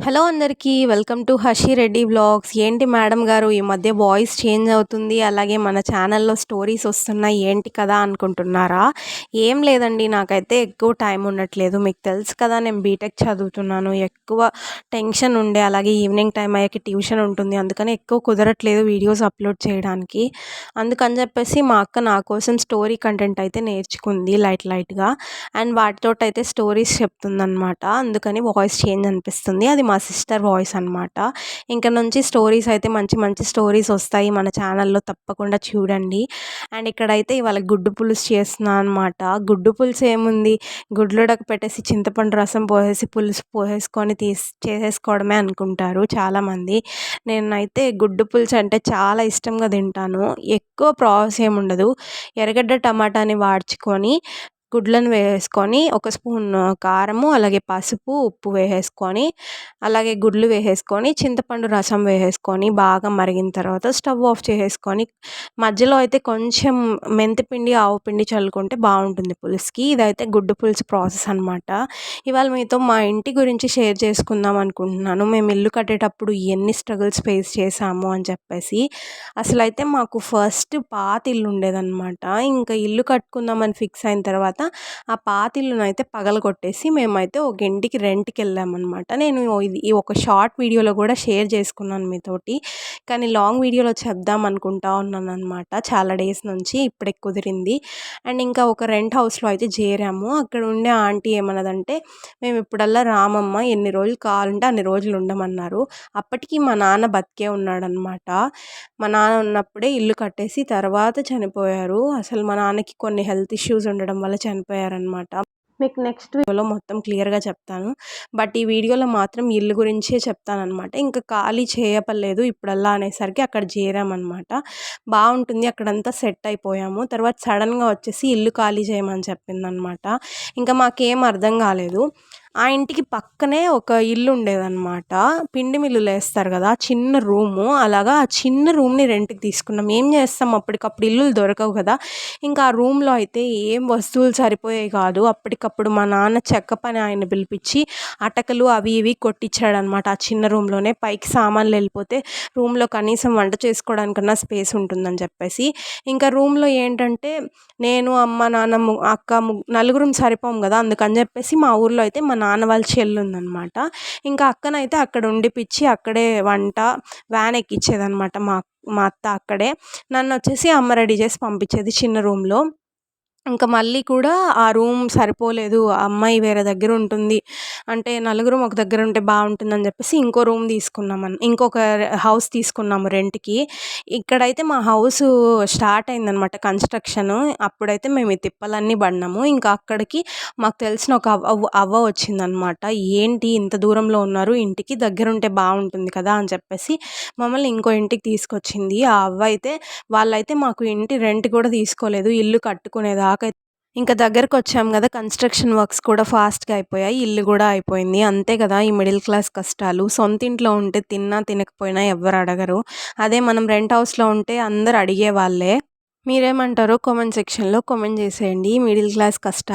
Hello అందరికీ welcome to Hashi Reddy vlogs. ఏంటి madam గారు ఈ మధ్య వాయిస్ చేంజ్ అవుతుంది అలాగే మన ఛానల్లో స్టోరీస్ వస్తున్నాయి ఏంటి కదా అనుకుంటున్నారా? ఏం లేదండి నాకైతే ఎక్కువ టైం ఉండట్లేదు. మీకు తెలుసు కదా నేను బీటెక్ చదువుతున్నాను. ఎక్కువ టెన్షన్ ఉండే అలాగే ఈవినింగ్ టైం అయ్యాక ట్యూషన్ ఉంటుంది. అందుకని ఎక్కువ కుదరట్లేదు వీడియోస్ అప్లోడ్ చేయడానికి. అందుకని చెప్పేసి మా అక్క నా కోసం స్టోరీ కంటెంట్ అయితే నేర్చుకుంది లైట్ లైట్గా. అండ్ వాటితో అయితే స్టోరీస్ చెప్తుందనమాట అందుకని వాయిస్ చేంజ్ అనిపిస్తుంది. అది మా సిస్టర్ వాయిస్ అనమాట ఇంకా నుంచి స్టోరీస్ అయితే మంచి మంచి స్టోరీస్ వస్తాయి మన ఛానల్లో తప్పకుండా చూడండి. అండ్ ఇక్కడైతే ఇవాళ గుడ్డు పులుసు చేస్తున్నాను అనమాట గుడ్డు పులుసు ఏముంది? గుడ్లుడక పెట్టేసి చింతపండు రసం పోసేసి పులుసు పోసేసుకొని తీసి చేసేసుకోవడమే అనుకుంటారు చాలామంది. నేనైతే గుడ్డు పులుసు అంటే చాలా ఇష్టంగా తింటాను. ఎక్కువ ప్రాసెస్ ఏముండదు. ఎర్రగడ్డ టమాటాని వాడ్చుకొని గుడ్లను వేసుకొని ఒక స్పూన్ కారము అలాగే పసుపు ఉప్పు వేసేసుకొని అలాగే గుడ్లు వేసేసుకొని చింతపండు రసం వేసేసుకొని బాగా మరిగిన తర్వాత స్టవ్ ఆఫ్ చేసేసుకొని మధ్యలో అయితే కొంచెం మెంతిపిండి ఆవు పిండి చల్లుకుంటే బాగుంటుంది పులుసుకి. ఇదైతే గుడ్డు పులుసు ప్రాసెస్ అనమాట ఇవాళ మీతో మా ఇంటి గురించి షేర్ చేసుకుందాం అనుకుంటున్నాను. మేము ఇల్లు కట్టేటప్పుడు ఎన్ని స్ట్రగుల్స్ ఫేస్ చేసాము అని చెప్పేసి. అసలు అయితే మాకు ఫస్ట్ పాత ఇల్లు ఉండేదన్నమాట. ఇంకా ఇల్లు కట్టుకుందామని ఫిక్స్ అయిన తర్వాత ఆ పాత అయితే పగల కొట్టేసి మేమైతే ఒక ఇంటికి రెంట్కి వెళ్ళామన్నమాట నేను ఇది ఈ ఒక షార్ట్ వీడియోలో కూడా షేర్ చేసుకున్నాను మీతోటి. కానీ లాంగ్ వీడియోలో చెప్దాం అనుకుంటా ఉన్నాను అనమాట చాలా డేస్ నుంచి ఇప్పుడే కుదిరింది. అండ్ ఇంకా ఒక రెంట్ హౌస్లో అయితే చేరాము. అక్కడ ఉండే ఆంటీ ఏమన్నదంటే మేము ఇప్పుడల్లా రామమ్మ ఎన్ని రోజులు కావాలంటే అన్ని రోజులు ఉండమన్నారు. అప్పటికి మా నాన్న బతికే ఉన్నాడనమాట మా నాన్న ఉన్నప్పుడే ఇల్లు కట్టేసి తర్వాత చనిపోయారు. అసలు మా నాన్నకి కొన్ని హెల్త్ ఇష్యూస్ ఉండడం వల్ల చనిపోయారనమాట మీకు నెక్స్ట్ వీడియోలో మొత్తం క్లియర్గా చెప్తాను. బట్ ఈ వీడియోలో మాత్రం ఇల్లు గురించే చెప్తానమాట ఇంకా ఖాళీ చేయపలేదు ఇప్పుడల్లా అనేసరికి అక్కడ చేరామన్నమాట. బాగుంటుంది అక్కడంతా సెట్ అయిపోయాము. తర్వాత సడన్గా వచ్చేసి ఇల్లు ఖాళీ చేయమని చెప్పిందనమాట ఇంకా మాకేం అర్థం కాలేదు. ఆ ఇంటికి పక్కనే ఒక ఇల్లు ఉండేదన్నమాట. పిండి మిల్లులు వేస్తారు కదా చిన్న రూము. అలాగా ఆ చిన్న రూమ్ని రెంట్కి తీసుకున్నాం. ఏం చేస్తాం? అప్పటికప్పుడు ఇల్లులు దొరకవు కదా. ఇంకా ఆ రూమ్లో అయితే ఏం వస్తువులు సరిపోయాయి కాదు. అప్పటికప్పుడు మా నాన్న చెక్క పని ఆయన పిలిపించి అటకలు అవి ఇవి కొట్టించాడనమాట ఆ చిన్న రూమ్లోనే. పైకి సామాన్లు వెళ్ళిపోతే రూమ్లో కనీసం వంట చేసుకోవడానికన్నా స్పేస్ ఉంటుందని చెప్పేసి. ఇంకా రూమ్లో ఏంటంటే నేను అమ్మ నాన్న అక్క నలుగురం సరిపోం కదా అందుకని చెప్పేసి మా ఊర్లో అయితే మా నాన్న వాళ్ళ చెల్లి ఉందనమాట ఇంకా అక్కనైతే అక్కడ ఉండిపిచ్చి అక్కడే వంట వ్యాన్ ఎక్కించేదనమాట మా మా అత్త అక్కడే. నన్ను వచ్చేసి అమ్మ రెడీ చేసి పంపించేది చిన్న రూమ్లో. ఇంకా మళ్ళీ కూడా ఆ రూమ్ సరిపోలేదు ఆ అమ్మాయి వేరే దగ్గర ఉంటుంది అంటే నలుగురం ఒక దగ్గర ఉంటే బాగుంటుందని చెప్పేసి ఇంకో రూమ్ తీసుకున్నాం ఇంకొక హౌస్ తీసుకున్నాము రెంట్కి. ఇక్కడైతే మా హౌస్ స్టార్ట్ అయిందనమాట కన్స్ట్రక్షన్. అప్పుడైతే మేము ఈ తిప్పలన్నీ పడినాము. ఇంకా అక్కడికి మాకు తెలిసిన ఒక అవ్వ అవ్వ వచ్చిందనమాట. ఏంటి ఇంత దూరంలో ఉన్నారు? ఇంటికి దగ్గర ఉంటే బాగుంటుంది కదా? అని చెప్పేసి మమ్మల్ని ఇంకో ఇంటికి తీసుకొచ్చింది. ఆ అవ్వ అయితే వాళ్ళైతే మాకు ఇంటి రెంట్ కూడా తీసుకోలేదు. ఇల్లు కట్టుకునేదా అయితే ఇంకా దగ్గరకు వచ్చాం కదా కన్స్ట్రక్షన్ వర్క్స్ కూడా ఫాస్ట్గా అయిపోయాయి ఇల్లు కూడా అయిపోయింది. అంతే కదా ఈ మిడిల్ క్లాస్ కష్టాలు. సొంత ఇంట్లో ఉంటే తిన్నా తినకపోయినా ఎవరు అడగరు. అదే మనం రెంట్ హౌస్లో ఉంటే అందరు అడిగే వాళ్ళే. మీరేమంటారో కామెంట్ సెక్షన్లో కామెంట్ చేసేయండి. మిడిల్ క్లాస్ కష్టాలు